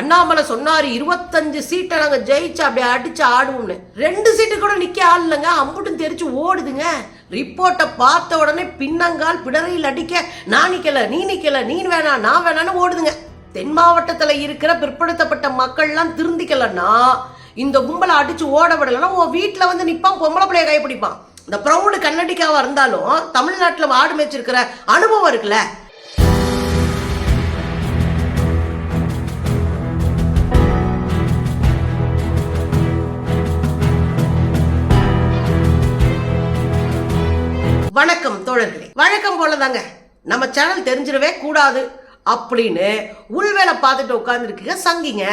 அண்ணாமலை சொன்னாரு இருபத்தஞ்சு சீட்டை நாங்கள் ஜெயிச்சு அப்படியே அடிச்சு ஆடுவோம்னு. ரெண்டு சீட்டு கூட நிற்க ஆள் இல்லைங்க. அம்புட்டும் தெரிச்சு ஓடுதுங்க. ரிப்போர்ட்டை பார்த்த உடனே பின்னங்கால் பிடரையில் அடிக்க நான் நிற்கல நீ நிற்கல நீ வேணா நான் வேணான்னு ஓடுதுங்க. தென் மாவட்டத்தில் இருக்கிற பிற்படுத்தப்பட்ட மக்கள்லாம் திருந்திக்கலன்னா இந்த கும்பலை அடிச்சு ஓட விடலைன்னா உன் வீட்டில் வந்து நிற்பான் பொம்பளை பிள்ளைய கைப்பிடிப்பான். இந்த ப்ரௌடு கன்னடிக்காவாக இருந்தாலும் தமிழ்நாட்டில் ஆடு மேய்ச்சிருக்கிற அனுபவம் இருக்குல்ல. வணக்கம் தோழர்களே. வழக்கம் போலதாங்க. நம்ம சேனல் தெரிஞ்சிடவே கூடாது அப்படின்னு உள்வேலை பார்த்துட்டு உட்காந்துருக்கீங்க சங்கிங்க.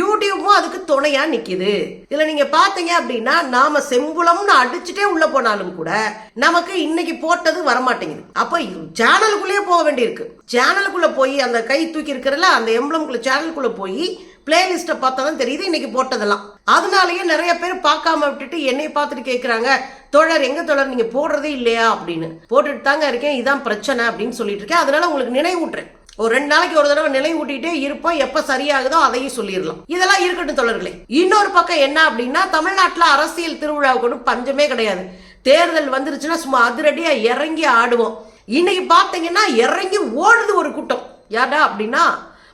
யூடியூப்பும் அதுக்கு துணையா நிக்குது. இதுல நீங்க பாத்தீங்க அப்படின்னா நாம செம்புலம்னு அடிச்சுட்டே உள்ள போனாலும் கூட நமக்கு இன்னைக்கு போட்டது வரமாட்டேங்குது. அப்ப சேனலுக்குள்ளேயே போக வேண்டியிருக்கு. சேனலுக்குள்ள போய் அந்த கை தூக்கி இருக்கிறல அந்த எம்பளம்குள்ள சேனலுக்குள்ள போய் பிளேலிஸ்ட்டை பார்த்தா தான் தெரியுது இன்னைக்கு போட்டதெல்லாம். அதனாலயே நிறைய பேர் பார்க்காம விட்டுட்டு என்னை பார்த்துட்டு கேட்குறாங்க தோழர் எங்க தோழர்? நீங்க போடுறதே இல்லையா? அப்படின்னு. போட்டுட்டு தாங்க இருக்கேன் இதான் பிரச்சனை அப்படின்னு சொல்லிட்டு இருக்கேன். அதனால உங்களுக்கு நினைவூட்டுறேன். ஒரு ரெண்டு நாளைக்கு ஒரு தடவை நிலை ஊட்டிகிட்டே இருப்போம் எப்போ சரியாகுதோ அதையும் சொல்லிடலாம். இதெல்லாம் இருக்கட்டும் தொடர்களே இன்னொரு பக்கம் என்ன அப்படின்னா தமிழ்நாட்டில் அரசியல் திருவிழாவுக்கு ஒன்றும் பஞ்சமே கிடையாது. தேர்தல் வந்துருச்சுன்னா சும்மா அதிரடியாக இறங்கி ஆடுவோம். இன்னைக்கு பார்த்தீங்கன்னா இறங்கி ஓடுது ஒரு கூட்டம். யாரா அப்படின்னா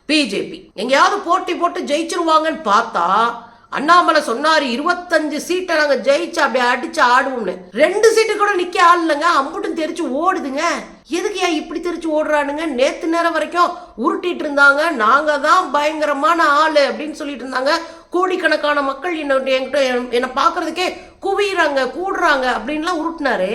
பிஜேபி எங்கேயாவது போட்டி போட்டு ஜெயிச்சிருவாங்கன்னு பார்த்தா அண்ணாமலை சொன்னாரு இருபத்தஞ்சு சீட்டை நாங்க ஜெயிச்சு அப்படியே அடிச்சு ஆடுவோம்னு. ரெண்டு சீட்டு கூட நிக்க ஆள் இல்லைங்க. அம்புட்டும் தெரிச்சு ஓடுதுங்க. எதுக்கு ஏன் இப்படி தெரிச்சு ஓடுறானுங்க? நேத்து நேரம் வரைக்கும் உருட்டிட்டு இருந்தாங்க. நாங்க தான் பயங்கரமான ஆளு அப்படின்னு சொல்லிட்டு இருந்தாங்க. கோடிக்கணக்கான மக்கள் என்ன என்கிட்ட என்னை பார்க்கறதுக்கே குவியறாங்க கூடுறாங்க அப்படின்லாம் உருட்டினாரு.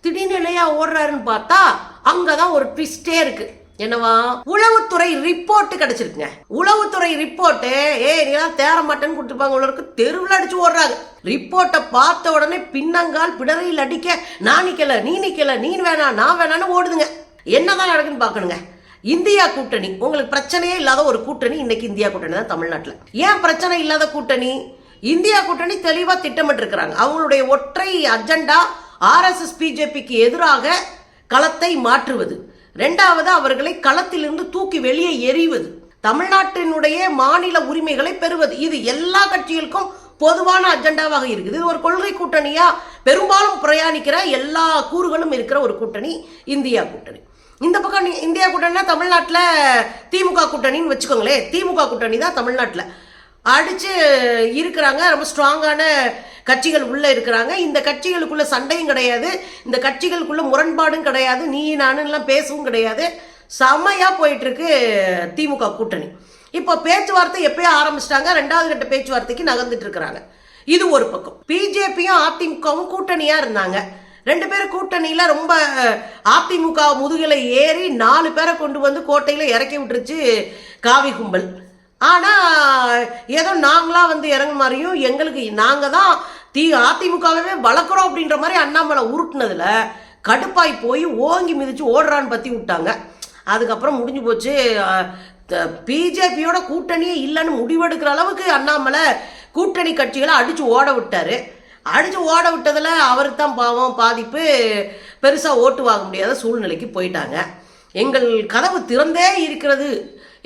திடீர்னு இல்லையா ஓடுறாருன்னு பார்த்தா அங்கதான் ஒரு ட்விஸ்டே இருக்கு. என்னவா? உளவுத்துறை ரிப்போர்ட் கிடைச்சிருக்குங்க. உளவுத்துறை ரிப்போர்ட்டு ஏ நீலாம் தேர மாட்டேன்னு கொடுத்துருப்பாங்க உள்ளருக்கு தெருவில் அடிச்சு ஓடுறாங்க. ரிப்போர்ட்டை பார்த்த உடனே பின்னங்கால் பிடரையில் அடிக்க நான் நிக்கல நீ நிக்கல நீ வேணாம் நான் வேணான்னு ஓடுதுங்க. என்னதான் நடக்குன்னு பார்க்கணுங்க. இந்தியா கூட்டணி. உங்களுக்கு பிரச்சனையே இல்லாத ஒரு கூட்டணி இன்னைக்கு இந்தியா கூட்டணி தான் தமிழ்நாட்டில். ஏன் பிரச்சனை இல்லாத கூட்டணி? இந்தியா கூட்டணி தெளிவாக திட்டமிட்டு இருக்கிறாங்க அவங்களுடைய ஒற்றை அஜெண்டா ஆர்எஸ்எஸ் பிஜேபிக்கு எதிராக களத்தை மாற்றுவது. ரெண்டாவது அவர்களை களத்திலிருந்து தூக்கி வெளியே எறிவது. தமிழ்நாட்டினுடைய மாநில உரிமைகளை பெறுவது. இது எல்லா கட்சிகளுக்கும் பொதுவான அஜெண்டாவாக இருக்குது. இது ஒரு கொள்கை கூட்டணியா? பெரும்பாலும் பிரயாணிக்கிற எல்லா கூறுகளும் இருக்கிற ஒரு கூட்டணி இந்தியா கூட்டணி. இந்த பக்கம் நீ- இந்தியா கூட்டணினா தமிழ்நாட்டில் திமுக கூட்டணின்னு வச்சுக்கோங்களேன். திமுக கூட்டணி தான் தமிழ்நாட்டில். அடித்து இருக்கிறாங்க. ரொம்ப ஸ்ட்ராங்கான கட்சிகள் உள்ளே இருக்கிறாங்க. இந்த கட்சிகளுக்குள்ள சண்டையும் கிடையாது. இந்த கட்சிகளுக்குள்ள முரண்பாடும் கிடையாது. நீ நானுலாம் பேசவும் கிடையாது. செம்மையாக போயிட்டுருக்கு திமுக கூட்டணி. இப்போ பேச்சுவார்த்தை எப்பயோ ஆரம்பிச்சிட்டாங்க. ரெண்டாவது கட்ட பேச்சுவார்த்தைக்கு நகர்ந்துட்டு இருக்கிறாங்க இது ஒரு பக்கம். பிஜேபியும் அதிமுகவும் கூட்டணியாக இருந்தாங்க. ரெண்டு பேரும் கூட்டணியில் ரொம்ப அதிமுக முதுகில் ஏறி நாலு பேரை கொண்டு வந்து கோட்டையில் இறக்கி விட்டுருச்சு காவி கும்பல். ஆனால் ஏதோ நாங்களாம் வந்து இறங்க மாதிரியும் எங்களுக்கு நாங்கள் தான் தி அதிமுகவே வளர்க்குறோம் அப்படின்ற மாதிரி அண்ணாமலை உருட்டுனதுல கடுப்பாய் போய் ஓங்கி மிதிச்சு ஓடுறான்னு பற்றி விட்டாங்க. அதுக்கப்புறம் முடிஞ்சு போச்சு. பிஜேபியோட கூட்டணியே இல்லைன்னு முடிவெடுக்கிற அளவுக்கு அண்ணாமலை கூட்டணி கட்சிகளை அடித்து ஓட விட்டார். அடித்து ஓட விட்டதில் அவருக்கு தான் பாவம் பாதிப்பு. பெருசாக ஓட்டு வாங்க முடியாத சூழ்நிலைக்கு போயிட்டாங்க. எங்கள் கதவு திறந்தே இருக்கிறது.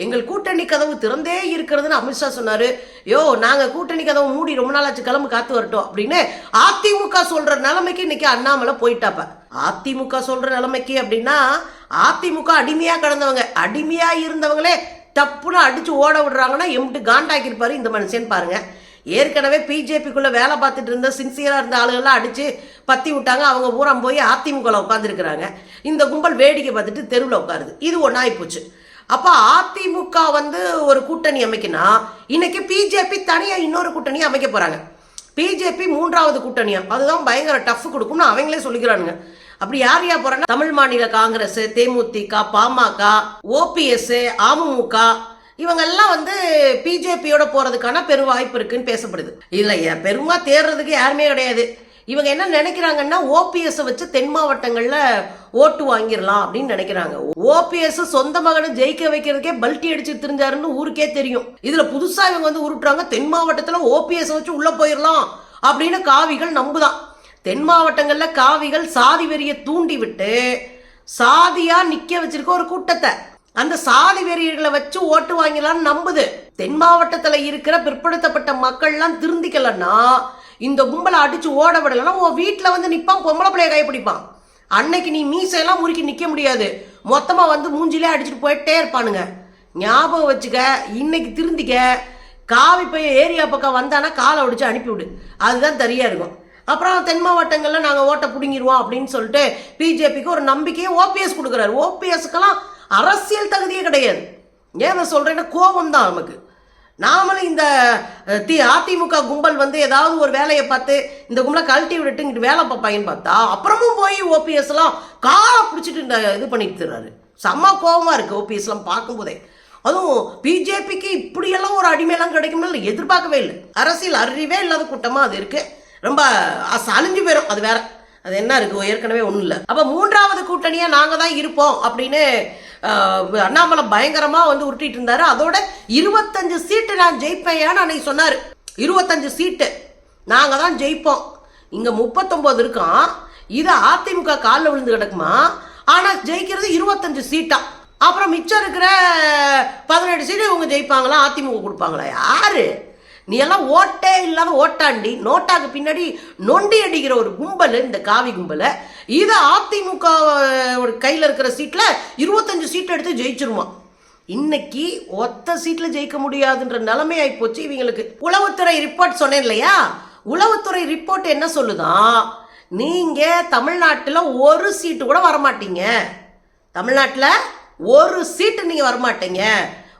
எங்கள் கூட்டணி கதவு திறந்தே இருக்கிறதுன்னு அமித்ஷா சொன்னாரு. யோ நாங்க கூட்டணி கதவு மூடி ரொம்ப நாள் ஆச்சு கிளம்பு காத்து வரட்டும் அப்படின்னு அதிமுக சொல்ற நிலைமைக்கு இன்னைக்கு அண்ணாமலை போயிட்டாப்ப. அதிமுக சொல்ற நிலைமைக்கு அப்படின்னா அதிமுக அடிமையா கிடந்தவங்க அடிமையா இருந்தவங்களே தப்புன்னு அடிச்சு ஓட விடுறாங்கன்னா எம்பிட்டு காண்டாக்கியிருப்பாரு இந்த மனுஷன் பாருங்க. ஏற்கனவே பிஜேபிக்குள்ள வேலை பார்த்துட்டு இருந்த சின்சியரா இருந்த ஆளுகள்லாம் அடிச்சு பத்தி விட்டாங்க. அவங்க பூரா போய் அதிமுகவில் உட்காந்துருக்கிறாங்க இந்த கும்பல் வேடிக்கை பார்த்துட்டு தெருவில் உட்காருது. இது ஒன்றாகி போச்சு அப்போ அதிமுக வந்து ஒரு கூட்டணி அமைக்கினா இன்னைக்கு பிஜேபி தனியாக இன்னொரு கூட்டணி அமைக்க போகிறாங்க பிஜேபி மூன்றாவது கூட்டணியாக அதுதான் பயங்கர டஃப் கொடுக்கும்னு அவங்களே சொல்லிக்கிறானுங்க. அப்படி யார் யார் போகிறாங்க தமிழ் மாநில காங்கிரஸ் தேமுதிக பாமக ஓபிஎஸ் அமமுக. இவங்கெல்லாம் வந்து பிஜேபியோட போகிறதுக்கான பெரும் வாய்ப்பு இருக்குன்னு பேசப்படுது. இல்லை பெருமா தேர்றதுக்கு யாருமே கிடையாது. இவங்க என்ன நினைக்கிறாங்கன்னா ஓபிஎஸ் வச்சு தென் மாவட்டங்களில் ஓட்டு வாங்கிடலாம் அப்படின்னு நினைக்கிறாங்க. ஓபிஎஸ் சொந்த மகனை ஜெயிக்க வைக்கிறதுக்கே பல்ட்டி அடிச்சு தெரிஞ்சாருன்னு ஊருக்கே தெரியும். இதுல புதுசா இவங்க வந்து உருட்டுறாங்க. தென் மாவட்டத்தில் ஓபிஎஸ் வச்சு உள்ள போயிடலாம் அப்படின்னு காவிகள் நம்புதான். தென் மாவட்டங்களில் காவிகள் சாதி வெறியை தூண்டி விட்டு சாதியா நிக்க வச்சிருக்க ஒரு கூட்டத்தை. அந்த சாதி வெறியர்களை வச்சு ஓட்டு வாங்கலாம்னு நம்புது. தென் மாவட்டத்தில் இருக்கிற பிற்படுத்தப்பட்ட மக்கள்லாம் திருந்திக்கலன்னா இந்த கும்பலை அடிச்சு ஓட விடலைன்னா உன் வீட்டில் வந்து நிற்பான் பொம்பளை பிள்ளைய கைப்பிடிப்பான். அன்னைக்கு நீ மீசையெல்லாம் முறுக்கி நிற்க முடியாது. மொத்தமாக வந்து மூஞ்சிலே அடிச்சுட்டு போயிட்டே இருப்பானுங்க. ஞாபகம் வச்சுக்க இன்னைக்கு திருந்திக்க காவி பைய ஏரியா பக்கம் வந்தானா காலை ஒடிச்சு அனுப்பிவிடு. அதுதான் சரியா இருக்கும். அப்புறம் தென் மாவட்டங்களில் நாங்கள் ஓட்டை பிடுங்கிடுவோம் அப்படின்னு சொல்லிட்டு பிஜேபிக்கு ஒரு நம்பிக்கையை ஓபிஎஸ் கொடுக்குறாரு. ஓபிஎஸ்க்கெல்லாம் அரசியல் தகுதியே கிடையாது. ஏன் நான் சொல்கிறேன்னா கோபம் தான் நமக்கு. நாமளும் இந்த தி அதிமுக கும்பல் வந்து ஏதாவது ஒரு வேலையை பார்த்து இந்த கும்பலை கழட்டி விட்டுட்டு இங்கிட்டு வேலை பார்ப்பாங்கன்னு பார்த்தா அப்புறமும் போய் ஓபிஎஸ்லாம் காலை பிடிச்சிட்டு இந்த இது பண்ணிட்டு தர்றாரு செம்ம கோபமாக இருக்குது ஓபிஎஸ்லாம் பார்க்கும்போதே. அதுவும் பிஜேபிக்கு இப்படியெல்லாம் ஒரு அடிமையெல்லாம் கிடைக்கும்னு எதிர்பார்க்கவே இல்லை. அரசியல் அறிவே இல்லாத கூட்டமாக அது இருக்குது ரொம்ப அழிஞ்சு போயிடும் அது வேற. அது என்ன இருக்கு? ஏற்கனவே ஒன்றும் இல்லை. அப்போ மூன்றாவது கூட்டணியாக நாங்கள் தான் இருப்போம் அப்படின்னு அண்ணாமலை பயங்கரமாக வந்து உருட்டிட்டு இருந்தாரு. அதோட இருபத்தஞ்சு சீட்டு நான் ஜெயிப்பேன்னு அன்னைக்கு சொன்னார். இருபத்தஞ்சு சீட்டு. நாங்கள் தான் ஜெயிப்போம். இங்கே முப்பத்தொம்போது இருக்கோம் இது அதிமுக காலில் விழுந்து கிடக்குமா? ஆனால் ஜெயிக்கிறது இருபத்தஞ்சு சீட்டா. அப்புறம் மிச்சம் இருக்கிற பதினெட்டு சீட்டு இவங்க ஜெயிப்பாங்களா? அதிமுக கொடுப்பாங்களா? யாரு? நீ எல்லாம் ஓட்டே இல்லாத ஓட்டாண்டி நோட்டாக்கு பின்னாடி நொண்டி அடிக்கிற ஒரு கும்பல் இந்த காவி கும்பலை. இது அதிமுக ஒரு கையில் இருக்கிற சீட்டில் இருபத்தஞ்சு சீட் எடுத்து ஜெயிச்சிருவான் இன்னைக்கு ஒத்த சீட்ல ஜெயிக்க முடியாதுன்ற நிலைமை ஆகிப்போச்சு இவங்களுக்கு. உளவுத்துறை ரிப்போர்ட் சொன்னேன் இல்லையா? உளவுத்துறை ரிப்போர்ட் என்ன சொல்லுதான் நீங்க தமிழ்நாட்டில் ஒரு சீட்டு கூட வரமாட்டீங்க. தமிழ்நாட்டில் ஒரு சீட்டு நீங்க வரமாட்டீங்க.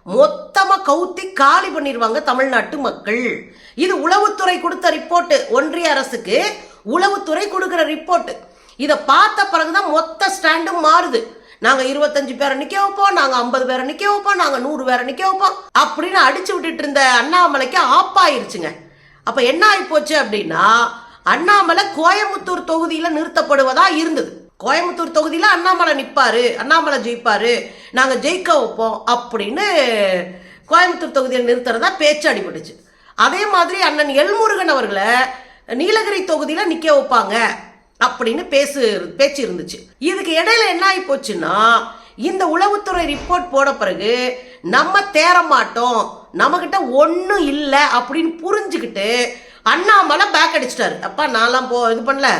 மொத்தமாக கவுத்தி காலி பண்ணிடுவாங்க தமிழ்நாட்டு மக்கள். இது உளவுத்துறை கொடுத்த ரிப்போர்ட்டு. ஒன்றிய அரசுக்கு உளவுத்துறை கொடுக்குற ரிப்போர்ட்டு. இதை பார்த்த பிறகுதான் மொத்த ஸ்டாண்டும் மாறுது. நாங்கள் இருபத்தஞ்சு பேரை நிற்க வைப்போம் நாங்கள் ஐம்பது பேரை நிற்க வைப்போம் நாங்கள் நூறு பேரை நிற்க வைப்போம். அப்படின்னு அடிச்சு விட்டுட்டு இருந்த அண்ணாமலைக்கு ஆப்பாயிருச்சுங்க. அப்போ என்ன ஆகி போச்சு அப்படின்னா அண்ணாமலை கோயம்புத்தூர் தொகுதியில் நிறுத்தப்படுவதா இருந்தது. கோயம்புத்தூர் தொகுதியில் அண்ணாமலை நிற்பார் அண்ணாமலை ஜெயிப்பார் நாங்கள் ஜெயிக்க வைப்போம் அப்படின்னு கோயம்புத்தூர் தொகுதியில் நிறுத்துறதா பேச்சு அடிபட்டுச்சு. அதே மாதிரி அண்ணன் எல்முருகன் அவர்களை நீலகிரி தொகுதியில் நிற்க வைப்பாங்க அப்படின்னு பேசு பேச்சு இருந்துச்சு. இதுக்கு இடையில என்ன ஆகி போச்சுன்னா இந்த உளவுத்துறை ரிப்போர்ட் போட பிறகு நம்ம தேற மாட்டோம் நம்மக்கிட்ட ஒன்றும் இல்லை அப்படின்னு புரிஞ்சுக்கிட்டு அண்ணாமலை பேக் அடிச்சிட்டாரு. அப்பா நான்லாம் போ இது பண்ணல.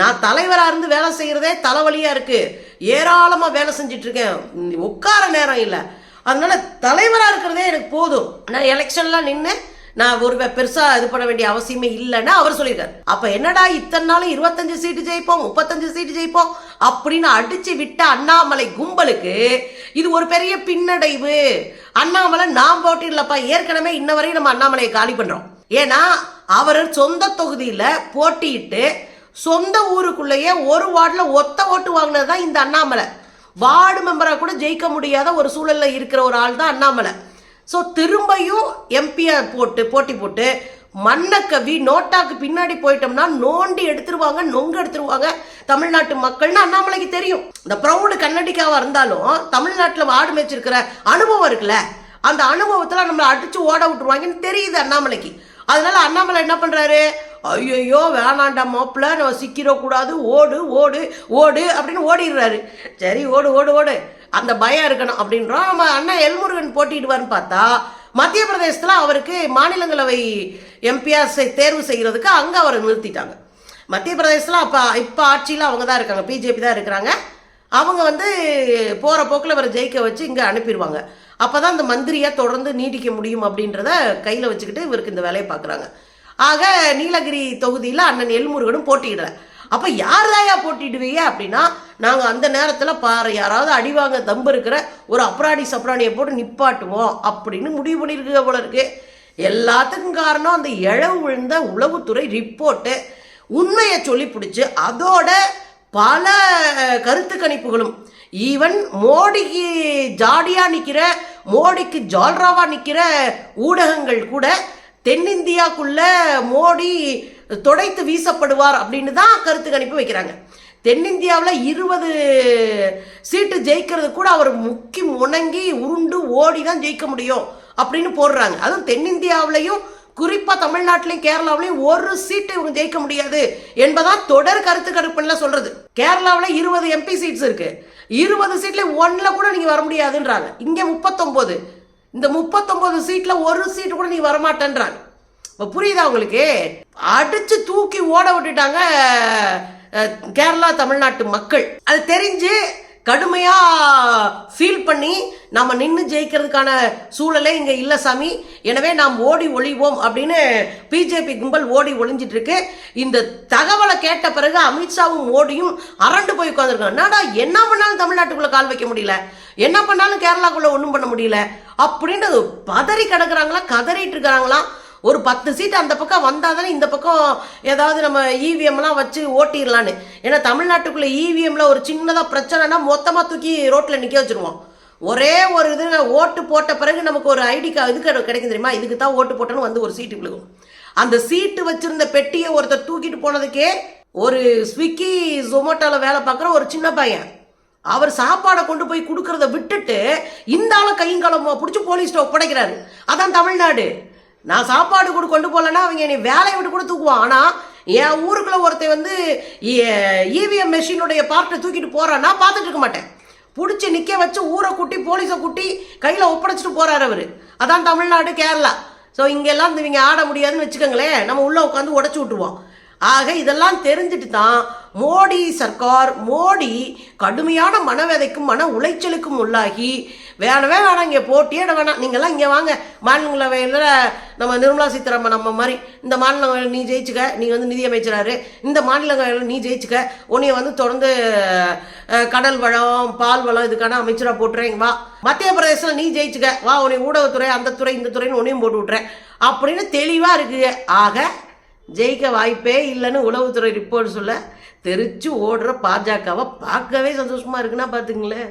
நான் தலைவராக இருந்து வேலை செய்கிறதே தலைவலியாக இருக்குது ஏராளமாக வேலை செஞ்சிட்ருக்கேன். உட்கார நேரம் இல்லை. அதனால் தலைவராக இருக்கிறதே எனக்கு போதும். நான் எலெக்ஷன்லாம் நின்று நான் ஒரு பெருசாக இது பண்ண வேண்டிய அவசியமே இல்லைன்னு அவர் சொல்லியிருக்காரு அப்போ என்னடா இத்தனை நாளும் இருபத்தஞ்சு சீட்டு ஜெயிப்போம் முப்பத்தஞ்சு சீட்டு ஜெயிப்போம் அப்படின்னு அடித்து விட்ட அண்ணாமலை கும்பலுக்கு இது ஒரு பெரிய பின்னடைவு. அண்ணாமலை நாம் போட்டிடலப்பா ஏற்கனவே இன்ன வரையும் நம்ம அண்ணாமலையை காலி பண்ணுறோம் ஏன்னா அவர் சொந்த தொகுதியில் போட்டியிட்டு சொந்த ஊருக்குள்ளேயே ஒரு வார்டில் ஒத்த ஓட்டு வாங்கினது தான் இந்த அண்ணாமலை. வார்டு மெம்பராக கூட ஜெயிக்க முடியாத ஒரு சூழலில் இருக்கிற ஒரு ஆள் தான் அண்ணாமலை. ஸோ திரும்பியும் எம்பியை போட்டு போட்டி போட்டு மண்ணக்கவி நோட்டாக்கு பின்னாடி போயிட்டோம்னா நோண்டி எடுத்துருவாங்க நொங்கு எடுத்துருவாங்க தமிழ்நாட்டு மக்கள்னு அண்ணாமலைக்கு தெரியும். இந்த ப்ரௌடு கண்ணடிக்காவாக இருந்தாலும் தமிழ்நாட்டில் ஆடு மேய்ச்சிருக்கிற அனுபவம் இருக்குல்ல அந்த அனுபவத்தில் நம்மளை அடித்து ஓட விட்டுருவாங்கன்னு தெரியுது அண்ணாமலைக்கு. அதனால அண்ணாமலை என்ன பண்ணுறாரு ஐயையோ வேணாண்டா மாப்பிள்ள நம்ம சிக்கிடக்கூடாது. ஓடு ஓடு ஓடு அப்படின்னு ஓடிடுறாரு. சரி ஓடு ஓடு ஓடு. அந்த பயம் இருக்கணும் அப்படின்றோம். நம்ம அண்ணன் எல்முருகன் போட்டிடுவார்னு பார்த்தா மத்திய பிரதேசத்தில் அவருக்கு மாநிலங்களவை எம்பிஆர் தேர்வு செய்கிறதுக்கு அங்கே அவரை நிறுத்திட்டாங்க. மத்திய பிரதேசத்தில் அப்போ இப்போ ஆட்சியில் அவங்க தான் இருக்காங்க. பிஜேபி தான் இருக்கிறாங்க. அவங்க வந்து போகிற போக்கில் இவரை ஜெயிக்க வச்சு இங்கே அனுப்பிடுவாங்க. அப்போ தான் அந்த மந்திரியாக தொடர்ந்து நீடிக்க முடியும் அப்படின்றத கையில் வச்சுக்கிட்டு இவருக்கு இந்த வேலையை பார்க்குறாங்க. ஆக நீலகிரி தொகுதியில் அண்ணன் எல்முருகனும் போட்டியிடல. அப்போ யார் தாயா போட்டிடுவீங்க அப்படின்னா நாங்கள் அந்த நேரத்தில் பாரு யாராவது அடிவாங்க தம்பு இருக்கிற ஒரு அப்ராடி சப்ராணியை போட்டு நிப்பாட்டுவோம் அப்படின்னு முடிவு பண்ணியிருக்க போல இருக்கு. எல்லாத்துக்கும் காரணம் அந்த இழவு விழுந்த உளவுத்துறை ரிப்போர்ட்டு. உண்மையை சொல்லி பிடிச்சி அதோட பல கருத்து கணிப்புகளும். ஈவன் மோடிக்கு ஜாடியாக நிற்கிற மோடிக்கு ஜால்ராவாக நிற்கிற ஊடகங்கள் கூட தென்னிந்தியாக்குள்ள மோடி தொடைத்து வீசப்படுவார் அப்படின்னு தான் கருத்து கணிப்பு வைக்கிறாங்க. தென்னிந்தியாவில் இருபது சீட்டு ஜெயிக்கிறது கூட அவர் முக்கி முணங்கி உருண்டு ஓடி தான் ஜெயிக்க முடியும் அப்படின்னு போடுறாங்க. அதுவும் தென்னிந்தியாவிலையும் குறிப்பாக தமிழ்நாட்டிலையும் கேரளாவிலையும் ஒரு சீட்டு இவங்க ஜெயிக்க முடியாது என்பதான் தொடர் கருத்து கணிப்புல சொல்றது. கேரளாவில் இருபது எம்பி சீட்ஸ் இருக்கு. இருபது சீட்ல ஒன்ல கூட நீங்க வர முடியாதுன்றாங்க. இங்க முப்பத்தொன்பது இந்த முப்பத்தொன்பது சீட்ல ஒரு சீட்டு கூட நீ வரமாட்டேன்றாங்க இப்போ புரியுதா உங்களுக்கு? அடிச்சு தூக்கி ஓட விட்டுட்டாங்க கேரளா தமிழ்நாட்டு மக்கள். அது தெரிஞ்சு கடுமையா ஃபீல் பண்ணி நம்ம நின்று ஜெயிக்கிறதுக்கான சூழலே இங்க இல்ல சாமி. எனவே நாம் ஓடி ஒழிவோம் அப்படின்னு பிஜேபி கும்பல் ஓடி ஒளிஞ்சிட்டு இருக்கு இந்த தகவலை கேட்ட பிறகு அமித்ஷாவும் ஓடியும் அரண்டு போய் உட்காந்துருக்காங்க என்னடா என்ன பண்ணாலும் தமிழ்நாட்டுக்குள்ள கால் வைக்க முடியல? என்ன பண்ணாலும் கேரளாக்குள்ள ஒன்றும் பண்ண முடியல? அப்படின்றது பதறி கிடக்குறாங்களா கதறிட்டு இருக்கிறாங்களா ஒரு பத்து சீட் அந்த பக்கம் வந்தால் தானே இந்த பக்கம் ஏதாவது நம்ம இவிஎம்லாம் வச்சு ஓட்டிடலான்னு. ஏன்னா தமிழ்நாட்டுக்குள்ளே இவிஎம்ல ஒரு சின்னதாக பிரச்சனைனா மொத்தமாக தூக்கி ரோட்டில் நிற்க வச்சிருவோம். ஒரே ஒரு இது ஓட்டு போட்ட பிறகு நமக்கு ஒரு ஐடி கா இது கிடைக்கும் தெரியுமா? இதுக்கு தான் ஓட்டு போட்டோன்னு வந்து ஒரு சீட்டு விழுகும். அந்த சீட்டு வச்சிருந்த பெட்டியை ஒருத்தர் தூக்கிட்டு போனதுக்கே ஒரு ஸ்விக்கி ஜொமேட்டோவில் வேலை பார்க்குற ஒரு சின்ன பையன். அவர் சாப்பாடை கொண்டு போய் கொடுக்கறத விட்டுட்டு இந்த ஆளும் கையும் களம் பிடிச்சி போலீஸ்ட்ட ஒப்படைக்கிறாரு. அதான் தமிழ்நாடு. நான் சாப்பாடு கூட கொண்டு போகலன்னா அவங்க என்னை வேலையை விட்டு கூட தூக்குவான் ஆனால் என் ஊருக்குள்ள ஒருத்தர் வந்து இவிஎம் மெஷினுடைய பார்ட்டை தூக்கிட்டு போகிறான்னா பார்த்துட்டு இருக்க மாட்டேன். பிடிச்சி நிற்க வச்சு ஊரை கூட்டி போலீஸை கூட்டி கையில் ஒப்படைச்சிட்டு போகிறார் அவர். அதான் தமிழ்நாடு கேரளா. ஸோ இங்கெல்லாம் இந்த இவங்க ஆட முடியாதுன்னு வச்சுக்கோங்களேன். நம்ம உள்ளே உட்காந்து உடச்சி விட்டுருவோம். ஆக இதெல்லாம் தெரிஞ்சுட்டு தான் மோடி சர்க்கார் மோடி கடுமையான மனவேதைக்கும் மன உளைச்சலுக்கும் உள்ளாகி வேணவே வேணாம் இங்கே போட்டியிட வேணாம் நீங்கள்லாம் இங்கே வாங்க. மாநிலங்களவையில் நம்ம நிர்மலா சீதாராமன் நம்ம மாதிரி இந்த மாநிலங்களில் நீ ஜெயிச்சுக்க நீ வந்து நிதியமைச்சராரு. இந்த மாநிலங்களில் நீ ஜெயிச்சுக்க உன்னைய வந்து தொடர்ந்து கடல் வளம் பால் வளம் இதுக்கான அமைச்சராக போட்டுறேன் வா. மத்திய பிரதேசத்தில் நீ ஜெயிச்சுக்க வா உன்னை ஊடகத்துறை அந்த துறை இந்த துறைன்னு உன்னையும் போட்டு விட்றேன் அப்படின்னு தெளிவாக இருக்குங்க. ஆக ஜெயிக்க வாய்ப்பே இல்லைன்னு உளவுத்துறை ரிப்போர்ட் சொல்ல தெரிச்சு ஓடுற பாஜகவை பார்க்கவே சந்தோஷமா இருக்குன்னா பார்த்துங்களேன்.